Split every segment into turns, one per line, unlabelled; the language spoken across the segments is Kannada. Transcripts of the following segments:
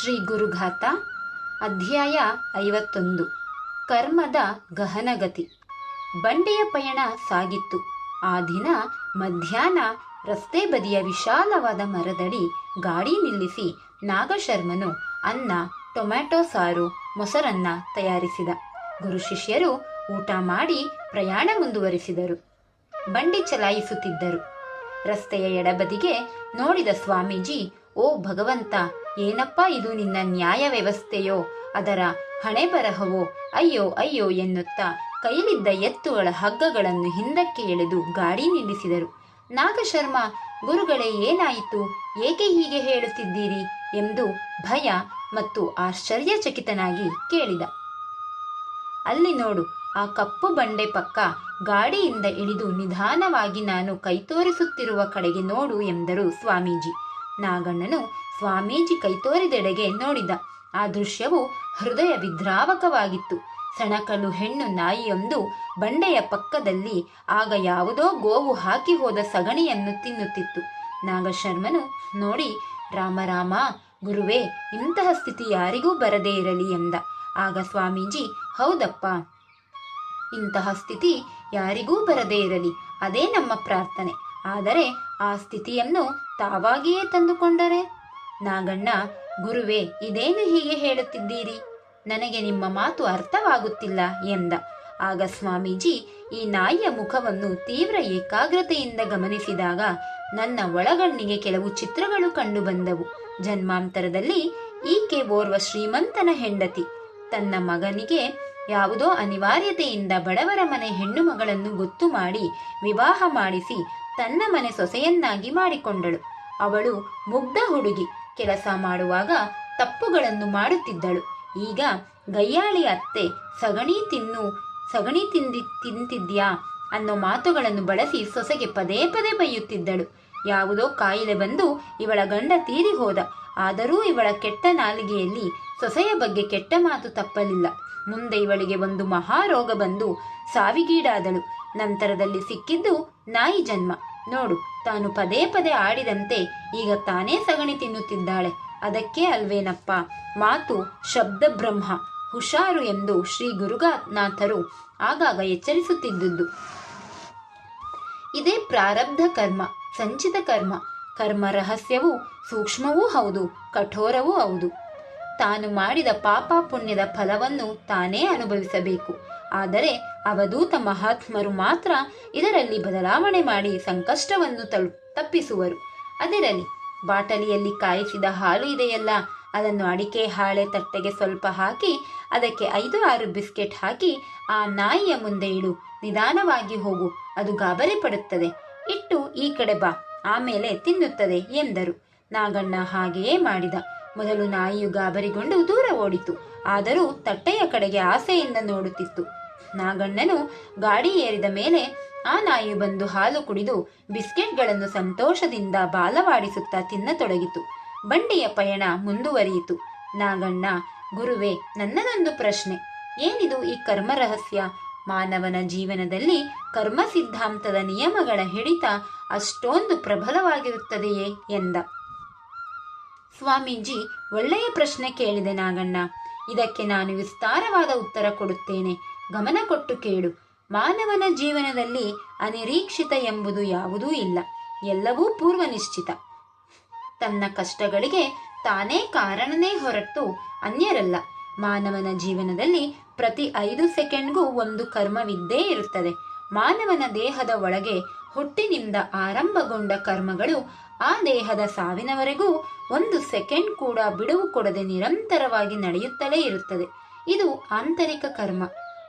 ಶ್ರೀ ಗುರುಘಾತ, ಅಧ್ಯಾಯ ಐವತ್ತೊಂದು. ಕರ್ಮದ ಗಹನಗತಿ. ಬಂಡೆಯ ಪಯಣ ಸಾಗಿತ್ತು. ಆ ದಿನ ಮಧ್ಯಾಹ್ನ ರಸ್ತೆ ಬದಿಯ ವಿಶಾಲವಾದ ಮರದಡಿ ಗಾಡಿ ನಿಲ್ಲಿಸಿ ನಾಗಶರ್ಮನು ಅನ್ನ, ಟೊಮ್ಯಾಟೊ ಸಾರು, ಮೊಸರನ್ನ ತಯಾರಿಸಿದ. ಗುರು ಶಿಷ್ಯರು ಊಟ ಮಾಡಿ ಪ್ರಯಾಣ ಮುಂದುವರಿಸಿದರು. ಬಂಡಿ ಚಲಾಯಿಸುತ್ತಿದ್ದರು. ರಸ್ತೆಯ ಎಡಬದಿಗೆ ನೋಡಿದ ಸ್ವಾಮೀಜಿ, ಓ ಭಗವಂತ ಏನಪ್ಪ ಇದು ನಿನ್ನ ನ್ಯಾಯ ವ್ಯವಸ್ಥೆಯೋ? ಅದರ ಹಣೆ ಬರಹವೋ ಅಯ್ಯೋ ಅಯ್ಯೋ ಎನ್ನುತ್ತಾ ಕೈಲಿದ್ದ ಎತ್ತುಗಳ ಹಗ್ಗಗಳನ್ನು ಹಿಂದಕ್ಕೆ ಎಳೆದು ಗಾಡಿ ನಿಲ್ಲಿಸಿದರು. ನಾಗಶರ್ಮ, ಗುರುಗಳೇ ಏನಾಯಿತು? ಏಕೆ ಹೀಗೆ ಹೇಳುತ್ತಿದ್ದೀರಿ? ಎಂದು ಭಯ ಮತ್ತು ಆಶ್ಚರ್ಯಚಕಿತನಾಗಿ ಕೇಳಿದ. ಅಲ್ಲಿ ನೋಡು, ಆ ಕಪ್ಪು ಬಂಡೆ ಪಕ್ಕ ಗಾಡಿಯಿಂದ ಇಳಿದು ನಿಧಾನವಾಗಿ ನಾನು ಕೈ ತೋರಿಸುತ್ತಿರುವ ಕಡೆಗೆ ನೋಡು ಎಂದರು ಸ್ವಾಮೀಜಿ. ನಾಗಣ್ಣನು ಸ್ವಾಮೀಜಿ ಕೈತೋರಿದೆಡೆಗೆ ನೋಡಿದ. ಆ ದೃಶ್ಯವು ಹೃದಯ ವಿದ್ರಾವಕವಾಗಿತ್ತು. ಸಣಕಲು ಹೆಣ್ಣು ನಾಯಿಯೊಂದು ಬಂಡೆಯ ಪಕ್ಕದಲ್ಲಿ ಆಗ ಯಾವುದೋ ಗೋವು ಹಾಕಿ ಹೋದ ಸಗಣಿಯನ್ನು ತಿನ್ನುತ್ತಿತ್ತು. ನಾಗಶರ್ಮನು ನೋಡಿ ರಾಮರಾಮ ಗುರುವೇ, ಇಂತಹ ಸ್ಥಿತಿ ಯಾರಿಗೂ ಬರದೇ ಇರಲಿ ಎಂದ. ಆಗ ಸ್ವಾಮೀಜಿ, ಹೌದಪ್ಪ, ಇಂತಹ ಸ್ಥಿತಿ ಯಾರಿಗೂ ಬರದೇ ಇರಲಿ, ಅದೇ ನಮ್ಮ ಪ್ರಾರ್ಥನೆ. ಆದರೆ ಆ ಸ್ಥಿತಿಯನ್ನು ತಾವಾಗಿಯೇ ತಂದುಕೊಂಡರೆ? ನಾಗಣ್ಣ, ಗುರುವೇ, ಇದೇನು ಹೀಗೆ ಹೇಳುತ್ತಿದ್ದೀರಿ? ನನಗೆ ನಿಮ್ಮ ಮಾತು ಅರ್ಥವಾಗುತ್ತಿಲ್ಲ ಎಂದ. ಆಗ ಸ್ವಾಮೀಜಿ ಈ ನಾಯಿಯ ಮುಖವನ್ನು ತೀವ್ರ ಏಕಾಗ್ರತೆಯಿಂದ ಗಮನಿಸಿದಾಗ ನನ್ನ ಒಳಗಣ್ಣಿಗೆ ಕೆಲವು ಚಿತ್ರಗಳು ಕಂಡುಬಂದವು. ಜನ್ಮಾಂತರದಲ್ಲಿ ಈಕೆ ಓರ್ವ ಶ್ರೀಮಂತನ ಹೆಂಡತಿ. ತನ್ನ ಮಗನಿಗೆ ಯಾವುದೋ ಅನಿವಾರ್ಯತೆಯಿಂದ ಬಡವರ ಮನೆ ಹೆಣ್ಣು ಮಗಳನ್ನು ಗೊತ್ತು ಮಾಡಿ ವಿವಾಹ ಮಾಡಿಸಿ ತನ್ನ ಮನೆ ಸೊಸೆಯನ್ನಾಗಿ ಮಾಡಿಕೊಂಡಳು. ಅವಳು ಮುಗ್ಧ ಹುಡುಗಿ. ಕೆಲಸ ಮಾಡುವಾಗ ತಪ್ಪುಗಳನ್ನು ಮಾಡುತ್ತಿದ್ದಳು. ಈಗ ಗಯ್ಯಾಳಿ ಅತ್ತೆ, ಸಗಣಿ ತಿನ್ನು, ಸಗಣಿ ತಿಂದಿ, ತಿಂತಿದ್ಯಾ ಅನ್ನೋ ಮಾತುಗಳನ್ನು ಬಳಸಿ ಸೊಸೆಗೆ ಪದೇ ಪದೇ ಬೈಯುತ್ತಿದ್ದಳು. ಯಾವುದೋ ಕಾಯಿಲೆ ಬಂದು ಇವಳ ಗಂಡ ತೀರಿ ಹೋದ. ಆದರೂ ಇವಳ ಕೆಟ್ಟ ನಾಲಿಗೆಯಲ್ಲಿ ಸೊಸೆಯ ಬಗ್ಗೆ ಕೆಟ್ಟ ಮಾತು ತಪ್ಪಲಿಲ್ಲ. ಮುಂದೆ ಇವಳಿಗೆ ಒಂದು ಮಹಾರೋಗ ಬಂದು ಸಾವಿಗೀಡಾದಳು. ನಂತರದಲ್ಲಿ ಸಿಕ್ಕಿದ್ದು ನಾಯಿ ಜನ್ಮ. ನೋಡು, ತಾನು ಪದೇ ಪದೇ ಆಡಿದಂತೆ ಈಗ ತಾನೇ ಸಗಣಿ ತಿನ್ನುತ್ತಿದ್ದಾಳೆ. ಅದಕ್ಕೆ ಅಲ್ವೇನಪ್ಪ? ಮಾತು ಶಬ್ದ ಬ್ರಹ್ಮ. ಹುಷಾರು ಎಂದು ಶ್ರೀ ಗುರುಗಾನಾಥರು ಆಗಾಗ ಎಚ್ಚರಿಸುತ್ತಿದ್ದುದು. ಇದೇ ಪ್ರಾರಬ್ಧ ಕರ್ಮ, ಸಂಚಿತ ಕರ್ಮ. ಕರ್ಮ ರಹಸ್ಯವೂ ಸೂಕ್ಷ್ಮವೂ ಹೌದು, ಕಠೋರವೂ ಹೌದು. ತಾನು ಮಾಡಿದ ಪಾಪ ಪುಣ್ಯದ ಫಲವನ್ನು ತಾನೇ ಅನುಭವಿಸಬೇಕು. ಆದರೆ ಅವಧೂತ ಮಹಾತ್ಮರು ಮಾತ್ರ ಇದರಲ್ಲಿ ಬದಲಾವಣೆ ಮಾಡಿ ಸಂಕಷ್ಟವನ್ನು ತಲು, ತಪ್ಪಿಸುವರು. ಅದಿರಲಿ, ಬಾಟಲಿಯಲ್ಲಿ ಕಾಯಿಸಿದ ಹಾಲು ಇದೆಯಲ್ಲ, ಅದನ್ನು ಅಡಿಕೆ ಹಾಳೆ ತಟ್ಟೆಗೆ ಸ್ವಲ್ಪ ಹಾಕಿ, ಅದಕ್ಕೆ ಐದು ಆರು ಬಿಸ್ಕೆಟ್ ಹಾಕಿ, ಆ ನಾಯಿಯ ಮುಂದೆ ಇಡು, ನಿಧಾನವಾಗಿ ಹೋಗು, ಅದು ಗಾಬರಿ ಪಡುತ್ತದೆ. ಇಟ್ಟು ಈ ಕಡೆ ಬಾ, ಆಮೇಲೆ ತಿನ್ನುತ್ತದೆ ಎಂದರು. ನಾಗಣ್ಣ ಹಾಗೆಯೇ ಮಾಡಿದ. ಮೊದಲು ನಾಯಿಯು ಗಾಬರಿಗೊಂಡು ದೂರ ಓಡಿತು. ಆದರೂ ತಟ್ಟೆಯ ಕಡೆಗೆ ಆಸೆಯಿಂದ ನೋಡುತ್ತಿತ್ತು. ನಾಗಣ್ಣನು ಗಾಡಿ ಏರಿದ ಮೇಲೆ ಆ ನಾಯಿ ಬಂದು ಹಾಲು ಕುಡಿದು ಬಿಸ್ಕೆಟ್ಗಳನ್ನು ಸಂತೋಷದಿಂದ ಬಾಲವಾಡಿಸುತ್ತಾ ತಿನ್ನತೊಡಗಿತು. ಬಂಡಿಯ ಪಯಣ ಮುಂದುವರಿಯಿತು. ನಾಗಣ್ಣ, ಗುರುವೇ, ನನ್ನದೊಂದು ಪ್ರಶ್ನೆ. ಏನಿದು ಈ ಕರ್ಮ ರಹಸ್ಯ ಮಾನವನ ಜೀವನದಲ್ಲಿ ಕರ್ಮ ಸಿದ್ಧಾಂತದ ನಿಯಮಗಳ ಹಿಡಿತ ಅಷ್ಟೊಂದು ಪ್ರಬಲವಾಗಿರುತ್ತದೆಯೇ? ಎಂದ. ಸ್ವಾಮೀಜಿ, ಒಳ್ಳೆಯ ಪ್ರಶ್ನೆ ಕೇಳಿದೆ ನಾಗಣ್ಣ. ಇದಕ್ಕೆ ನಾನು ವಿಸ್ತಾರವಾದ ಉತ್ತರ ಕೊಡುತ್ತೇನೆ. ಗಮನ ಕೊಟ್ಟು ಕೇಳು. ಮಾನವನ ಜೀವನದಲ್ಲಿ ಅನಿರೀಕ್ಷಿತ ಎಂಬುದು ಯಾವುದೂ ಇಲ್ಲ. ಎಲ್ಲವೂ ಪೂರ್ವ ನಿಶ್ಚಿತ ತನ್ನ ಕಷ್ಟಗಳಿಗೆ ತಾನೇ ಕಾರಣನೇ ಹೊರತು ಅನ್ಯರಲ್ಲ. ಮಾನವನ ಜೀವನದಲ್ಲಿ ಪ್ರತಿ ಐದು ಸೆಕೆಂಡ್ಗೂ ಒಂದು ಕರ್ಮವಿದ್ದೇ ಇರುತ್ತದೆ. ಮಾನವನ ದೇಹದ ಒಳಗೆ ಹುಟ್ಟಿನಿಂದ ಆರಂಭಗೊಂಡ ಕರ್ಮಗಳು ಆ ದೇಹದ ಸಾವಿನವರೆಗೂ ಒಂದು ಸೆಕೆಂಡ್ ಕೂಡ ಬಿಡುವು ಕೊಡದೆ ನಿರಂತರವಾಗಿ ನಡೆಯುತ್ತಲೇ ಇರುತ್ತದೆ. ಇದು ಆಂತರಿಕ ಕರ್ಮ.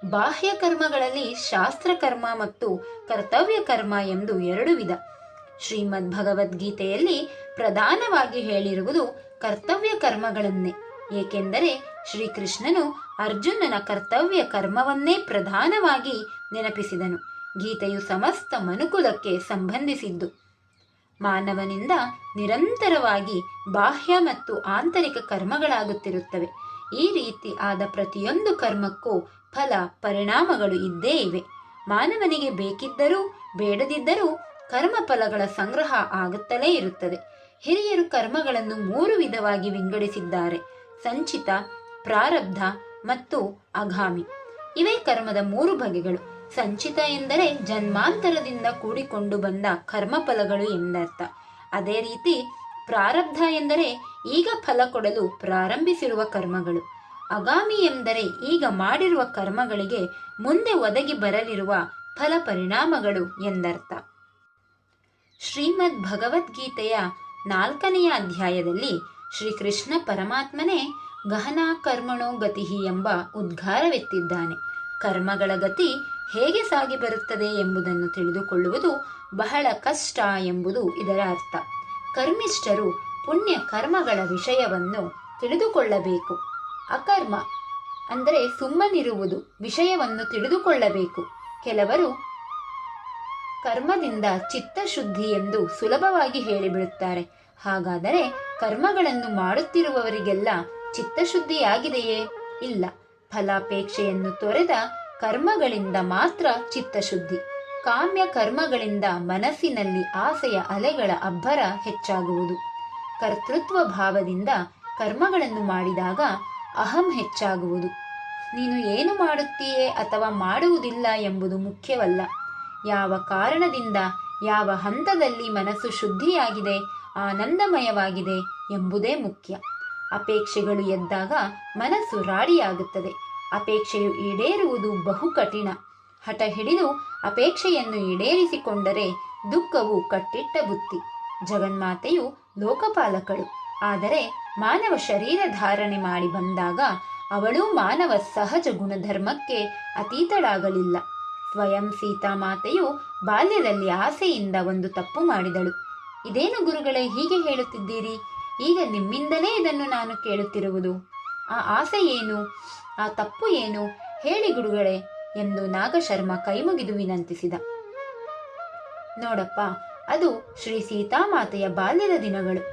ಬಾಹ್ಯ ಕರ್ಮಗಳಲ್ಲಿ ಶಾಸ್ತ್ರ ಕರ್ಮ ಮತ್ತು ಕರ್ತವ್ಯ ಕರ್ಮ ಎಂದು ಎರಡು ವಿಧ. ಶ್ರೀಮದ್ ಭಗವದ್ಗೀತೆಯಲ್ಲಿ ಪ್ರಧಾನವಾಗಿ ಹೇಳಿರುವುದು ಕರ್ತವ್ಯ ಕರ್ಮಗಳನ್ನೇ. ಏಕೆಂದರೆ ಶ್ರೀಕೃಷ್ಣನು ಅರ್ಜುನನ ಕರ್ತವ್ಯ ಕರ್ಮವನ್ನೇ ಪ್ರಧಾನವಾಗಿ ನೆನಪಿಸಿದನು. ಗೀತೆಯು ಸಮಸ್ತ ಮನುಕುಲಕ್ಕೆ ಸಂಬಂಧಿಸಿದ್ದು. ಮಾನವನಿಂದ ನಿರಂತರವಾಗಿ ಬಾಹ್ಯ ಮತ್ತು ಆಂತರಿಕ ಕರ್ಮಗಳಾಗುತ್ತಿರುತ್ತವೆ. ಈ ರೀತಿ ಆದ ಪ್ರತಿಯೊಂದು ಕರ್ಮಕ್ಕೂ ಫಲ, ಪರಿಣಾಮಗಳು ಇದ್ದೇ ಇವೆ. ಮಾನವನಿಗೆ ಬೇಕಿದ್ದರೂ, ಬೇಡದಿದ್ದರೂ ಕರ್ಮಫಲಗಳ ಸಂಗ್ರಹ ಆಗುತ್ತಲೇ ಇರುತ್ತದೆ. ಹಿರಿಯರು ಕರ್ಮಗಳನ್ನು ಮೂರು ವಿಧವಾಗಿ ವಿಂಗಡಿಸಿದ್ದಾರೆ. ಸಂಚಿತ, ಪ್ರಾರಬ್ಧ ಮತ್ತು ಅಘಾಮಿ. ಇವೇ ಕರ್ಮದ ಮೂರು ಬಗೆಗಳು. ಸಂಚಿತ ಎಂದರೆ ಜನ್ಮಾಂತರದಿಂದ ಕೂಡಿಕೊಂಡು ಬಂದ ಕರ್ಮಫಲಗಳು ಎಂದರ್ಥ. ಅದೇ ರೀತಿ ಪ್ರಾರಬ್ಧ ಎಂದರೆ ಈಗ ಫಲ ಕೊಡಲು ಪ್ರಾರಂಭಿಸಿರುವ ಕರ್ಮಗಳು. ಅಗಾಮಿ ಎಂದರೆ ಈಗ ಮಾಡಿರುವ ಕರ್ಮಗಳಿಗೆ ಮುಂದೆ ಒದಗಿ ಬರಲಿರುವ ಫಲ ಪರಿಣಾಮಗಳು ಎಂದರ್ಥ. ಶ್ರೀಮದ್ ಭಗವದ್ಗೀತೆಯ ನಾಲ್ಕನೆಯ ಅಧ್ಯಾಯದಲ್ಲಿ ಶ್ರೀಕೃಷ್ಣ ಪರಮಾತ್ಮನೇ ಗಹನ ಕರ್ಮಣೋ ಗತಿ ಎಂಬ ಉದ್ಗಾರವೆತ್ತಿದ್ದಾನೆ. ಕರ್ಮಗಳ ಗತಿ ಹೇಗೆ ಸಾಗಿ ಬರುತ್ತದೆ ಎಂಬುದನ್ನು ತಿಳಿದುಕೊಳ್ಳುವುದು ಬಹಳ ಕಷ್ಟ ಎಂಬುದು ಇದರ ಅರ್ಥ. ಕರ್ಮಿಷ್ಠರು ಪುಣ್ಯ ಕರ್ಮಗಳ ವಿಷಯವನ್ನು ತಿಳಿದುಕೊಳ್ಳಬೇಕು. ಅಕರ್ಮ ಅಂದರೆ ಸುಮ್ಮನಿರುವುದು ವಿಷಯವನ್ನು ತಿಳಿದುಕೊಳ್ಳಬೇಕು. ಕೆಲವರು ಕರ್ಮದಿಂದ ಚಿತ್ತಶುದ್ಧಿ ಎಂದು ಸುಲಭವಾಗಿ ಹೇಳಿಬಿಡುತ್ತಾರೆ. ಹಾಗಾದರೆ ಕರ್ಮಗಳನ್ನು ಮಾಡುತ್ತಿರುವವರಿಗೆಲ್ಲ ಚಿತ್ತಶುದ್ಧಿಯಾಗಿದೆಯೇ? ಇಲ್ಲ. ಫಲಾಪೇಕ್ಷೆಯನ್ನು ತೊರೆದ ಕರ್ಮಗಳಿಂದ ಮಾತ್ರ ಚಿತ್ತಶುದ್ಧಿ. ಕಾಮ್ಯ ಕರ್ಮಗಳಿಂದ ಮನಸ್ಸಿನಲ್ಲಿ ಆಸೆಯ ಅಲೆಗಳ ಅಬ್ಬರ ಹೆಚ್ಚಾಗುವುದು. ಕರ್ತೃತ್ವ ಭಾವದಿಂದ ಕರ್ಮಗಳನ್ನು ಮಾಡಿದಾಗ ಅಹಂ ಹೆಚ್ಚಾಗುವುದು. ನೀನು ಏನು ಮಾಡುತ್ತೀಯೇ ಅಥವಾ ಮಾಡುವುದಿಲ್ಲ ಎಂಬುದು ಮುಖ್ಯವಲ್ಲ. ಯಾವ ಕಾರಣದಿಂದ, ಯಾವ ಹಂತದಲ್ಲಿ ಮನಸ್ಸು ಶುದ್ಧಿಯಾಗಿದೆ, ಆನಂದಮಯವಾಗಿದೆ ಎಂಬುದೇ ಮುಖ್ಯ. ಅಪೇಕ್ಷೆಗಳು ಎದ್ದಾಗ ಮನಸ್ಸು ರಾಡಿಯಾಗುತ್ತದೆ. ಅಪೇಕ್ಷೆಯು ಈಡೇರುವುದು ಬಹು ಕಠಿಣ. ಹಠ ಹಿಡಿದು ಅಪೇಕ್ಷೆಯನ್ನು ಈಡೇರಿಸಿಕೊಂಡರೆ ದುಃಖವು ಕಟ್ಟಿಟ್ಟ ಬುತ್ತಿ ಜಗನ್ಮಾತೆಯು ಲೋಕಪಾಲಕಳು. ಆದರೆ ಮಾನವ ಶರೀರ ಧಾರಣೆ ಮಾಡಿ ಬಂದಾಗ ಅವಳು ಮಾನವ ಸಹಜ ಗುಣಧರ್ಮಕ್ಕೆ ಅತೀತಳಾಗಲಿಲ್ಲ. ಸ್ವಯಂ ಸೀತಾಮಾತೆಯು ಬಾಲ್ಯದಲ್ಲಿ ಆಸೆಯಿಂದ ಒಂದು ತಪ್ಪು ಮಾಡಿದಳು. ಇದೇನು ಗುರುಗಳೇ ಹೀಗೆ ಹೇಳುತ್ತಿದ್ದೀರಿ? ಈಗ ನಿಮ್ಮಿಂದಲೇ ಇದನ್ನು ನಾನು ಕೇಳುತ್ತಿರುವುದು. ಆ ಆಸೆ ಏನು? ಆ ತಪ್ಪು ಏನು? ಹೇಳಿ ಗುರುಗಳೇ. ಎಂದು ನಾಗಶರ್ಮ ಕೈಮುಗಿದು ವಿನಂತಿಸಿದ. ನೋಡಪ್ಪ, ಅದು ಶ್ರೀ ಸೀತಾಮಾತೆಯ ಬಾಲ್ಯದ ದಿನಗಳು.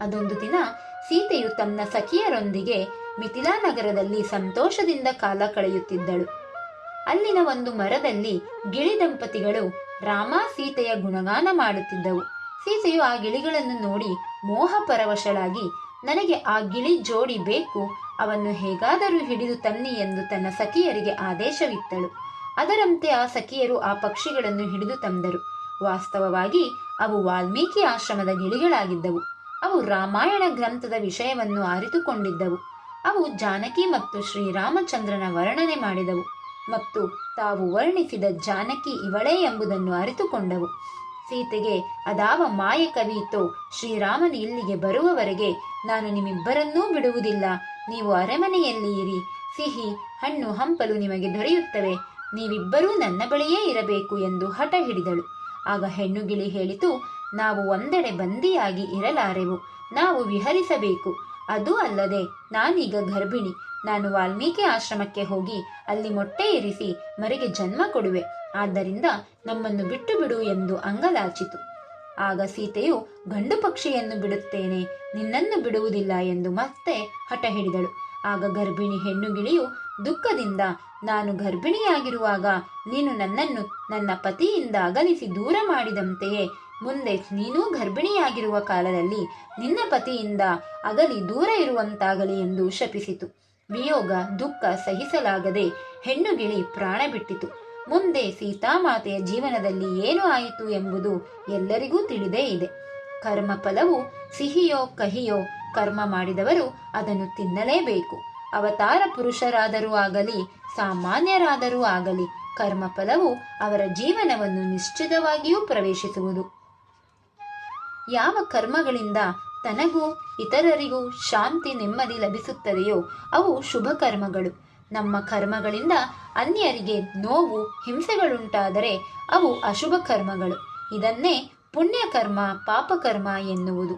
ಅದೊಂದು ದಿನ ಸೀತೆಯು ತನ್ನ ಸಖಿಯರೊಂದಿಗೆ ಮಿಥಿಲಾ ನಗರದಲ್ಲಿ ಸಂತೋಷದಿಂದ ಕಾಲ ಕಳೆಯುತ್ತಿದ್ದಳು. ಅಲ್ಲಿನ ಒಂದು ಮರದಲ್ಲಿ ಗಿಳಿ ದಂಪತಿಗಳು ರಾಮ ಸೀತೆಯ ಗುಣಗಾನ ಮಾಡುತ್ತಿದ್ದವು. ಸೀತೆಯು ಆ ಗಿಳಿಗಳನ್ನು ನೋಡಿ ಮೋಹ ಪರವಶಳಾಗಿ ನನಗೆ ಆ ಗಿಳಿ ಜೋಡಿ ಬೇಕು, ಅವನ್ನು ಹೇಗಾದರೂ ಹಿಡಿದು ತನ್ನಿ ಎಂದು ತನ್ನ ಸಖಿಯರಿಗೆ ಆದೇಶವಿತ್ತಳು. ಅದರಂತೆ ಆ ಸಖಿಯರು ಆ ಪಕ್ಷಿಗಳನ್ನು ಹಿಡಿದು ತಂದರು. ವಾಸ್ತವವಾಗಿ ಅವು ವಾಲ್ಮೀಕಿ ಆಶ್ರಮದ ಗಿಳಿಗಳಾಗಿದ್ದವು. ಅವು ರಾಮಾಯಣ ಗ್ರಂಥದ ವಿಷಯವನ್ನು ಅರಿತುಕೊಂಡಿದ್ದವು. ಅವು ಜಾನಕಿ ಮತ್ತು ಶ್ರೀರಾಮಚಂದ್ರನ ವರ್ಣನೆ ಮಾಡಿದವು ಮತ್ತು ತಾವು ವರ್ಣಿಸಿದ ಜಾನಕಿ ಇವಳೇ ಎಂಬುದನ್ನು ಅರಿತುಕೊಂಡವು. ಸೀತೆಗೆ ಅದಾವ ಮಾಯ ಕವಿಯಿತು ಶ್ರೀರಾಮನು ಇಲ್ಲಿಗೆ ಬರುವವರೆಗೆ ನಾನು ನಿಮ್ಮಿಬ್ಬರನ್ನೂ ಬಿಡುವುದಿಲ್ಲ. ನೀವು ಅರಮನೆಯಲ್ಲಿ ಇರಿ. ಸಿಹಿ ಹಣ್ಣು ಹಂಪಲು ನಿಮಗೆ ದೊರೆಯುತ್ತವೆ. ನೀವಿಬ್ಬರೂ ನನ್ನ ಬಳಿಯೇ ಇರಬೇಕು ಎಂದು ಹಠ ಹಿಡಿದಳು. ಆಗ ಹೆಣ್ಣುಗಿಳಿ ಹೇಳಿತು, ನಾವು ಒಂದೆಡೆ ಬಂದಿಯಾಗಿ ಇರಲಾರೆವು. ನಾವು ವಿಹರಿಸಬೇಕು. ಅದು ಅಲ್ಲದೆ ನಾನೀಗ ಗರ್ಭಿಣಿ. ನಾನು ವಾಲ್ಮೀಕಿ ಆಶ್ರಮಕ್ಕೆ ಹೋಗಿ ಅಲ್ಲಿ ಮೊಟ್ಟೆ ಇರಿಸಿ ಮರಿಗೆ ಜನ್ಮ ಕೊಡುವೆ. ಆದ್ದರಿಂದ ನಮ್ಮನ್ನು ಬಿಟ್ಟು ಬಿಡು ಎಂದು ಅಂಗಲಾಚಿತು. ಆಗ ಸೀತೆಯು, ಗಂಡು ಪಕ್ಷಿಯನ್ನು ಬಿಡುತ್ತೇನೆ, ನಿನ್ನನ್ನು ಬಿಡುವುದಿಲ್ಲ ಎಂದು ಮತ್ತೆ ಹಠ ಹಿಡಿದಳು ಆಗ ಗರ್ಭಿಣಿ ಹೆಣ್ಣುಗಿಳಿಯು, ದುಃಖದಿಂದ ನಾನು ಗರ್ಭಿಣಿಯಾಗಿರುವಾಗ ನೀನು ನನ್ನನ್ನು ನನ್ನ ಪತಿಯಿಂದ ಅಗಲಿಸಿ ದೂರ ಮಾಡಿದಂತೆಯೇ, ಮುಂದೆ ನೀನೂ ಗರ್ಭಿಣಿಯಾಗಿರುವ ಕಾಲದಲ್ಲಿ ನಿನ್ನ ಪತಿಯಿಂದ ಅಗಲಿ ದೂರ ಇರುವಂತಾಗಲಿ ಎಂದು ಶಪಿಸಿತು. ವಿಯೋಗ ದುಃಖ ಸಹಿಸಲಾಗದೆ ಹೆಣ್ಣು ಗಿಳಿ ಪ್ರಾಣ ಬಿಟ್ಟಿತು. ಮುಂದೆ ಸೀತಾಮಾತೆಯ ಜೀವನದಲ್ಲಿ ಏನು ಆಯಿತು ಎಂಬುದು ಎಲ್ಲರಿಗೂ ತಿಳಿದೇ ಇದೆ. ಕರ್ಮ ಫಲವು ಸಿಹಿಯೋ ಕಹಿಯೋ ಕರ್ಮ ಮಾಡಿದವರು ಅದನ್ನು ತಿನ್ನಲೇಬೇಕು. ಅವತಾರ ಪುರುಷರಾದರೂ ಆಗಲಿ, ಸಾಮಾನ್ಯರಾದರೂ ಆಗಲಿ, ಕರ್ಮ ಫಲವು ಅವರ ಜೀವನವನ್ನು ನಿಶ್ಚಿತವಾಗಿಯೂ ಪ್ರವೇಶಿಸುವುದು. ಯಾವ ಕರ್ಮಗಳಿಂದ ತನಗೂ ಇತರರಿಗೂ ಶಾಂತಿ ನೆಮ್ಮದಿ ಲಭಿಸುತ್ತದೆಯೋ ಅವು ಶುಭ ಕರ್ಮಗಳು. ನಮ್ಮ ಕರ್ಮಗಳಿಂದ ಅನ್ಯರಿಗೆ ನೋವು, ಹಿಂಸೆಗಳುಂಟಾದರೆ ಅವು ಅಶುಭ ಕರ್ಮಗಳು. ಇದನ್ನೇ ಪುಣ್ಯಕರ್ಮ, ಪಾಪಕರ್ಮ ಎನ್ನುವುದು.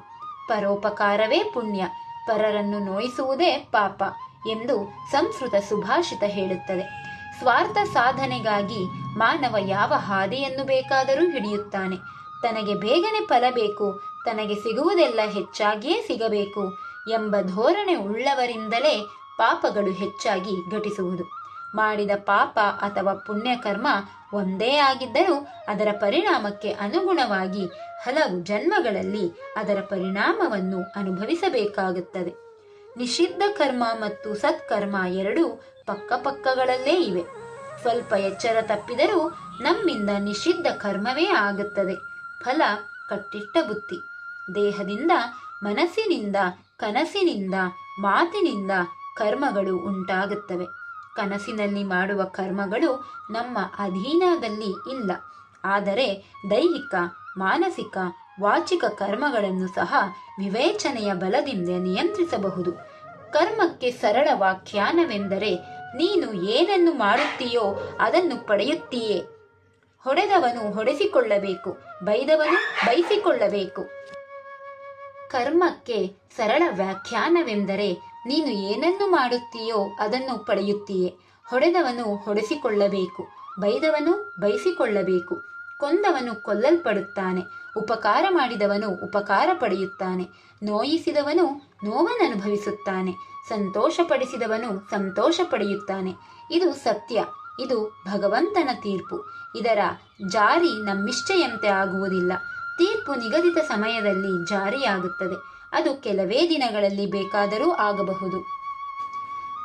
ಪರೋಪಕಾರವೇ ಪುಣ್ಯ, ಪರರನ್ನು ನೋಯಿಸುವುದೇ ಪಾಪ ಎಂದು ಸಂಸ್ಕೃತ ಸುಭಾಷಿತ ಹೇಳುತ್ತದೆ. ಸ್ವಾರ್ಥ ಸಾಧನೆಗಾಗಿ ಮಾನವ ಯಾವ ಹಾದಿಯನ್ನು ಬೇಕಾದರೂ ಹಿಡಿಯುತ್ತಾನೆ. ತನಗೆ ಬೇಗನೆ ಫಲ ಬೇಕು ತನಗೆ ಸಿಗುವುದೆಲ್ಲ ಹೆಚ್ಚಾಗಿಯೇ ಸಿಗಬೇಕು ಎಂಬ ಧೋರಣೆ ಉಳ್ಳವರಿಂದಲೇ ಪಾಪಗಳು ಹೆಚ್ಚಾಗಿ ಘಟಿಸುವುದು. ಮಾಡಿದ ಪಾಪ ಅಥವಾ ಪುಣ್ಯಕರ್ಮ ಒಂದೇ ಆಗಿದ್ದರೂ ಅದರ ಪರಿಣಾಮಕ್ಕೆ ಅನುಗುಣವಾಗಿ ಹಲವು ಜನ್ಮಗಳಲ್ಲಿ ಅದರ ಪರಿಣಾಮವನ್ನು ಅನುಭವಿಸಬೇಕಾಗುತ್ತದೆ. ನಿಷಿದ್ಧ ಕರ್ಮ ಮತ್ತು ಸತ್ಕರ್ಮ ಎರಡೂ ಪಕ್ಕಪಕ್ಕಗಳಲ್ಲೇ ಇವೆ. ಸ್ವಲ್ಪ ಎಚ್ಚರ ತಪ್ಪಿದರೂ ನಮ್ಮಿಂದ ನಿಷಿದ್ಧ ಕರ್ಮವೇ ಆಗುತ್ತದೆ. ಫಲ ಕಟ್ಟಿಟ್ಟ ಬುತ್ತಿ. ದೇಹದಿಂದ, ಮನಸ್ಸಿನಿಂದ, ಕನಸಿನಿಂದ, ಮಾತಿನಿಂದ ಕರ್ಮಗಳು ಉಂಟಾಗುತ್ತವೆ. ಕನಸಿನಲ್ಲಿ ಮಾಡುವ ಕರ್ಮಗಳು ನಮ್ಮ ಅಧೀನದಲ್ಲಿ ಇಲ್ಲ. ಆದರೆ ದೈಹಿಕ, ಮಾನಸಿಕ, ವಾಚಿಕ ಕರ್ಮಗಳನ್ನು ಸಹ ವಿವೇಚನೆಯ ಬಲದಿಂದ ನಿಯಂತ್ರಿಸಬಹುದು. ಕರ್ಮಕ್ಕೆ ಸರಳ ವ್ಯಾಖ್ಯಾನವೆಂದರೆ ನೀನು ಏನನ್ನು ಮಾಡುತ್ತೀಯೋ ಅದನ್ನು ಪಡೆಯುತ್ತೀಯೇ. ಹೊಡೆದವನು ಹೊಡೆಸಿಕೊಳ್ಳಬೇಕು, ಬೈದವನು ಬೈಸಿಕೊಳ್ಳಬೇಕು. ಕರ್ಮಕ್ಕೆ ಸರಳ ವ್ಯಾಖ್ಯಾನವೆಂದರೆ ನೀನು ಏನನ್ನು ಮಾಡುತ್ತೀಯೋ ಅದನ್ನು ಪಡೆಯುತ್ತೀಯೇ. ಹೊಡೆದವನು ಹೊಡೆಸಿಕೊಳ್ಳಬೇಕು, ಬೈದವನು ಬಯಸಿಕೊಳ್ಳಬೇಕು ಕೊಂದವನು ಕೊಲ್ಲಲ್ಪಡುತ್ತಾನೆ, ಉಪಕಾರ ಮಾಡಿದವನು ಉಪಕಾರ ಪಡೆಯುತ್ತಾನೆ, ನೋಯಿಸಿದವನು ನೋವನ್ನನುಭವಿಸುತ್ತಾನೆ, ಸಂತೋಷಪಡಿಸಿದವನು ಸಂತೋಷ ಪಡೆಯುತ್ತಾನೆ. ಇದು ಸತ್ಯ, ಇದು ಭಗವಂತನ ತೀರ್ಪು. ಇದರ ಜಾರಿ ನಮ್ಮಿಷ್ಟೆಯಂತೆ ಆಗುವುದಿಲ್ಲ. ತೀರ್ಪು ನಿಗದಿತ ಸಮಯದಲ್ಲಿ ಜಾರಿಯಾಗುತ್ತದೆ. ಅದು ಕೆಲವೇ ದಿನಗಳಲ್ಲಿ ಬೇಕಾದರೂ ಆಗಬಹುದು.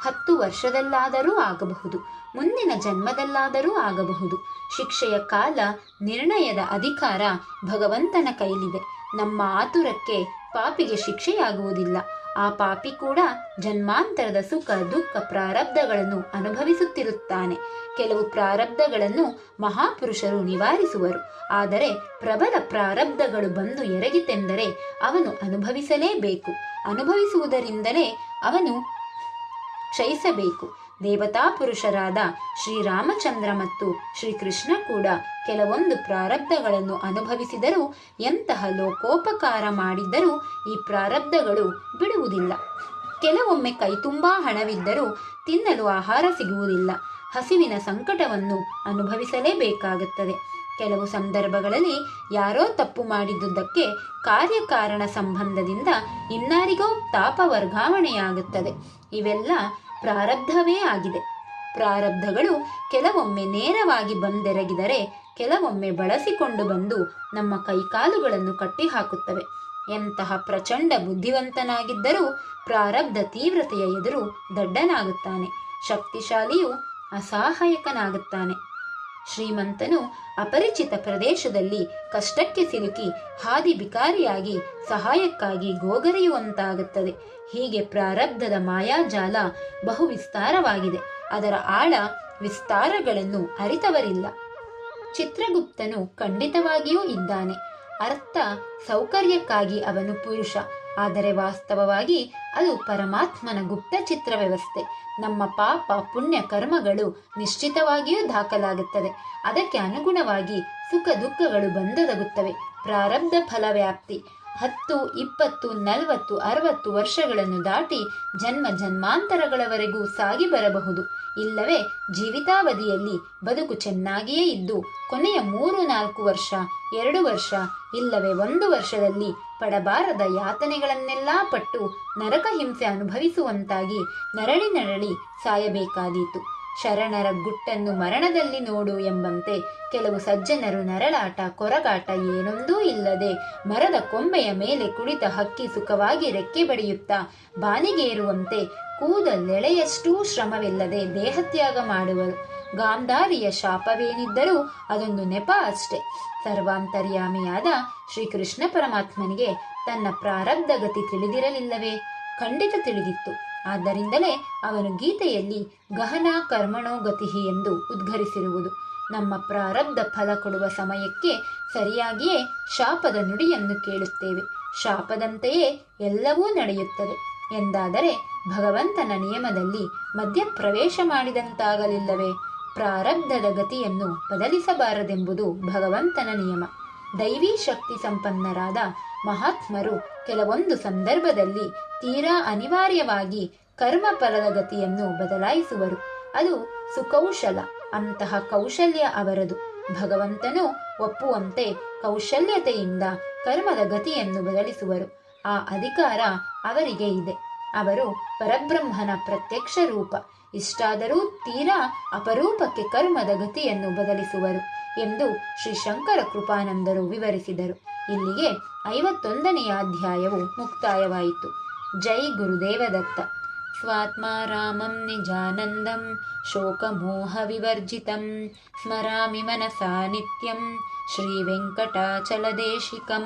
ಹತ್ತು ವರ್ಷದಲ್ಲಾದರೂ ಆಗಬಹುದು. ಮುಂದಿನ ಜನ್ಮದಲ್ಲಾದರೂ ಆಗಬಹುದು. ಶಿಕ್ಷೆಯ ಕಾಲ, ನಿರ್ಣಯದ ಅಧಿಕಾರ ಭಗವಂತನ ಕೈಲಿದೆ. ನಮ್ಮ ಆತುರಕ್ಕೆ ಪಾಪಿಗೆ ಶಿಕ್ಷೆಯಾಗುವುದಿಲ್ಲ. ಆ ಪಾಪಿ ಕೂಡ ಜನ್ಮಾಂತರದ ಸುಖ, ದುಃಖ, ಪ್ರಾರಬ್ಧಗಳನ್ನು ಅನುಭವಿಸುತ್ತಿರುತ್ತಾನೆ. ಕೆಲವು ಪ್ರಾರಬ್ಧಗಳನ್ನು ಮಹಾಪುರುಷರು ನಿವಾರಿಸುವರು. ಆದರೆ ಪ್ರಬಲ ಪ್ರಾರಬ್ಧಗಳು ಬಂದು ಎರಗಿತೆಂದರೆ ಅವನು ಅನುಭವಿಸಲೇಬೇಕು. ಅನುಭವಿಸುವುದರಿಂದಲೇ ಅವನು ಕ್ಷಯಿಸಬೇಕು. ದೇವತಾ ಪುರುಷರಾದ ಶ್ರೀರಾಮಚಂದ್ರ ಮತ್ತು ಶ್ರೀಕೃಷ್ಣ ಕೂಡ ಕೆಲವೊಂದು ಪ್ರಾರಬ್ಧಗಳನ್ನು ಅನುಭವಿಸಿದರೂ ಎಂತಹ ಲೋಕೋಪಕಾರ ಮಾಡಿದ್ದರೂ ಈ ಪ್ರಾರಬ್ಧಗಳು ಬಿಡುವುದಿಲ್ಲ. ಕೆಲವೊಮ್ಮೆ ಕೈ ತುಂಬಾ ಹಣವಿದ್ದರೂ ತಿನ್ನಲು ಆಹಾರ ಸಿಗುವುದಿಲ್ಲ. ಹಸಿವಿನ ಸಂಕಟವನ್ನು ಅನುಭವಿಸಲೇಬೇಕಾಗುತ್ತದೆ. ಕೆಲವು ಸಂದರ್ಭಗಳಲ್ಲಿ ಯಾರೋ ತಪ್ಪು ಮಾಡಿದ್ದುದಕ್ಕೆ ಕಾರ್ಯಕಾರಣ ಸಂಬಂಧದಿಂದ ಇನ್ನಾರಿಗೋ ತಾಪ ವರ್ಗಾವಣೆಯಾಗುತ್ತದೆ ಇವೆಲ್ಲ ಪ್ರಾರಬ್ಧವೇ ಆಗಿದೆ. ಪ್ರಾರಬ್ಧಗಳು ಕೆಲವೊಮ್ಮೆ ನೇರವಾಗಿ ಬಂದೆರಗಿದರೆ, ಕೆಲವೊಮ್ಮೆ ಬಳಸಿಕೊಂಡು ಬಂದು ನಮ್ಮ ಕೈಕಾಲುಗಳನ್ನು ಕಟ್ಟಿಹಾಕುತ್ತವೆ. ಎಂತಹ ಪ್ರಚಂಡ ಬುದ್ಧಿವಂತನಾಗಿದ್ದರೂ ಪ್ರಾರಬ್ಧ ತೀವ್ರತೆಯ ಎದುರು ದಡ್ಡನಾಗುತ್ತಾನೆ. ಶಕ್ತಿಶಾಲಿಯು ಅಸಹಾಯಕನಾಗುತ್ತಾನೆ. ಶ್ರೀಮಂತನು ಅಪರಿಚಿತ ಪ್ರದೇಶದಲ್ಲಿ ಕಷ್ಟಕ್ಕೆ ಸಿಲುಕಿ ಹಾದಿ ಬಿಕಾರಿಯಾಗಿ ಸಹಾಯಕ್ಕಾಗಿ ಗೋಗರೆಯುವಂತಾಗುತ್ತದೆ. ಹೀಗೆ ಪ್ರಾರಬ್ಧದ ಮಾಯಾಜಾಲ ಬಹು ವಿಸ್ತಾರವಾಗಿದೆ ಅದರ ಆಳ ವಿಸ್ತಾರಗಳನ್ನು ಅರಿತವರಿಲ್ಲ. ಚಿತ್ರಗುಪ್ತನು ಖಂಡಿತವಾಗಿಯೂ ಇದ್ದಾನೆ. ಅರ್ಥ ಸೌಕರ್ಯಕ್ಕಾಗಿ ಅವನು ಪುರುಷ. ಆದರೆ ವಾಸ್ತವವಾಗಿ ಅದು ಪರಮಾತ್ಮನ ಗುಪ್ತ ಚಿತ್ರ ವ್ಯವಸ್ಥೆ ನಮ್ಮ ಪಾಪ ಪುಣ್ಯ ಕರ್ಮಗಳು ನಿಶ್ಚಿತವಾಗಿಯೂ ದಾಖಲಾಗುತ್ತದೆ. ಅದಕ್ಕೆ ಅನುಗುಣವಾಗಿ ಸುಖ ದುಃಖಗಳು ಬಂದೊದಗುತ್ತವೆ. ಪ್ರಾರಬ್ಧ ಫಲ ವ್ಯಾಪ್ತಿ ಹತ್ತು, ಇಪ್ಪತ್ತು, ನಲವತ್ತು, ಅರವತ್ತು ವರ್ಷಗಳನ್ನು ದಾಟಿ ಜನ್ಮ ಜನ್ಮಾಂತರಗಳವರೆಗೂ ಸಾಗಿ ಬರಬಹುದು. ಇಲ್ಲವೇ, ಜೀವಿತಾವಧಿಯಲ್ಲಿ ಬದುಕು ಚೆನ್ನಾಗಿಯೇ ಇದ್ದು, ಕೊನೆಯ ಮೂರು, ನಾಲ್ಕು ವರ್ಷ, ಎರಡು ವರ್ಷ, ಇಲ್ಲವೇ ಒಂದು ವರ್ಷದಲ್ಲಿ ಪಡಬಾರದ ಯಾತನೆಗಳನ್ನೆಲ್ಲ ಪಟ್ಟು ನರಕ ಹಿಂಸೆ ಅನುಭವಿಸುವಂತಾಗಿ ನರಳಿ ನರಳಿ ಸಾಯಬೇಕಾದೀತು. ಶರಣರ ಗುಟ್ಟನ್ನು ಮರಣದಲ್ಲಿ ನೋಡು ಎಂಬಂತೆ ಕೆಲವು ಸಜ್ಜನರು ನರಳಾಟ ಕೊರಗಾಟ ಏನೊಂದೂ ಇಲ್ಲದೆ ಮರದ ಕೊಂಬೆಯ ಮೇಲೆ ಕುಳಿತ ಹಕ್ಕಿ ಸುಖವಾಗಿ ರೆಕ್ಕೆ ಬಡಿಯುತ್ತಾ ಬಾನಿಗೇರುವಂತೆ ಕೂದಲೆಳೆಯಷ್ಟೂ ಶ್ರಮವಿಲ್ಲದೆ ದೇಹತ್ಯಾಗ ಮಾಡುವರು. ಗಾಂಧಾರಿಯ ಶಾಪವೇನಿದ್ದರೂ ಅದೊಂದು ನೆಪ ಅಷ್ಟೆ. ಸರ್ವಾಂತರ್ಯಾಮಿಯಾದ ಶ್ರೀಕೃಷ್ಣ ಪರಮಾತ್ಮನಿಗೆ ತನ್ನ ಪ್ರಾರಬ್ಧ ಗತಿ ತಿಳಿದಿರಲಿಲ್ಲವೇ? ಖಂಡಿತ ತಿಳಿದಿತ್ತು. ಆದ್ದರಿಂದಲೇ ಅವನು ಗೀತೆಯಲ್ಲಿ ಗಹನ ಕರ್ಮಣೋ ಗತಿ ಎಂದು ಉದ್ಘರಿಸಿರುವುದು. ನಮ್ಮ ಪ್ರಾರಬ್ಧ ಫಲ ಕೊಡುವ ಸಮಯಕ್ಕೆ ಸರಿಯಾಗಿಯೇ ಶಾಪದ ನುಡಿಯನ್ನು ಕೇಳುತ್ತೇವೆ. ಶಾಪದಂತೆಯೇ ಎಲ್ಲವೂ ನಡೆಯುತ್ತದೆ. ಎಂದಾದರೆ ಭಗವಂತನ ನಿಯಮದಲ್ಲಿ ಮಧ್ಯಪ್ರವೇಶ ಮಾಡಿದಂತಾಗಲಿಲ್ಲವೇ? ಪ್ರಾರಬ್ಧದ ಗತಿಯನ್ನು ಬದಲಿಸಬಾರದೆಂಬುದು ಭಗವಂತನ ನಿಯಮ. ದೈವಿ ಶಕ್ತಿ ಸಂಪನ್ನರಾದ ಮಹಾತ್ಮರು ಕೆಲವೊಂದು ಸಂದರ್ಭದಲ್ಲಿ ತೀರಾ ಅನಿವಾರ್ಯವಾಗಿ ಕರ್ಮಫಲದ ಗತಿಯನ್ನು ಬದಲಾಯಿಸುವರು. ಅದು ಸುಕೌಶಲ, ಅಂತಹ ಕೌಶಲ್ಯ ಅವರದು. ಭಗವಂತನು ಒಪ್ಪುವಂತೆ ಕೌಶಲ್ಯತೆಯಿಂದ ಕರ್ಮದ ಗತಿಯನ್ನು ಬದಲಿಸುವರು. ಆ ಅಧಿಕಾರ ಅವರಿಗೆ ಇದೆ. ಅವರು ಪರಬ್ರಹ್ಮನ ಪ್ರತ್ಯಕ್ಷ ರೂಪ ಇಷ್ಟಾದರೂ ತೀರಾ ಅಪರೂಪಕ್ಕೆ ಕರ್ಮದ ಗತಿಯನ್ನು ಬದಲಿಸುವರು ಎಂದು ಶ್ರೀ ಶಂಕರ ಕೃಪಾನಂದರು ವಿವರಿಸಿದರು. ಇಲ್ಲಿಗೆ ಐವತ್ತೊಂದನೆಯ ಅಧ್ಯಾಯವು ಮುಕ್ತಾಯವಾಯಿತು. ಜೈ ಗುರುದೇವದತ್ತ. ಸ್ವಾತ್ಮ ರಾಮಂ ನಿಜಾನಂದಂ ಶೋಕಮೋಹವಿವರ್ಜಿತಂ ಸ್ಮರಾಮಿ ಮನಸಾ ನಿತ್ಯಂ, ಶ್ರೀವೆಂಕಟಾಚಲದೇಶಿಕಂ.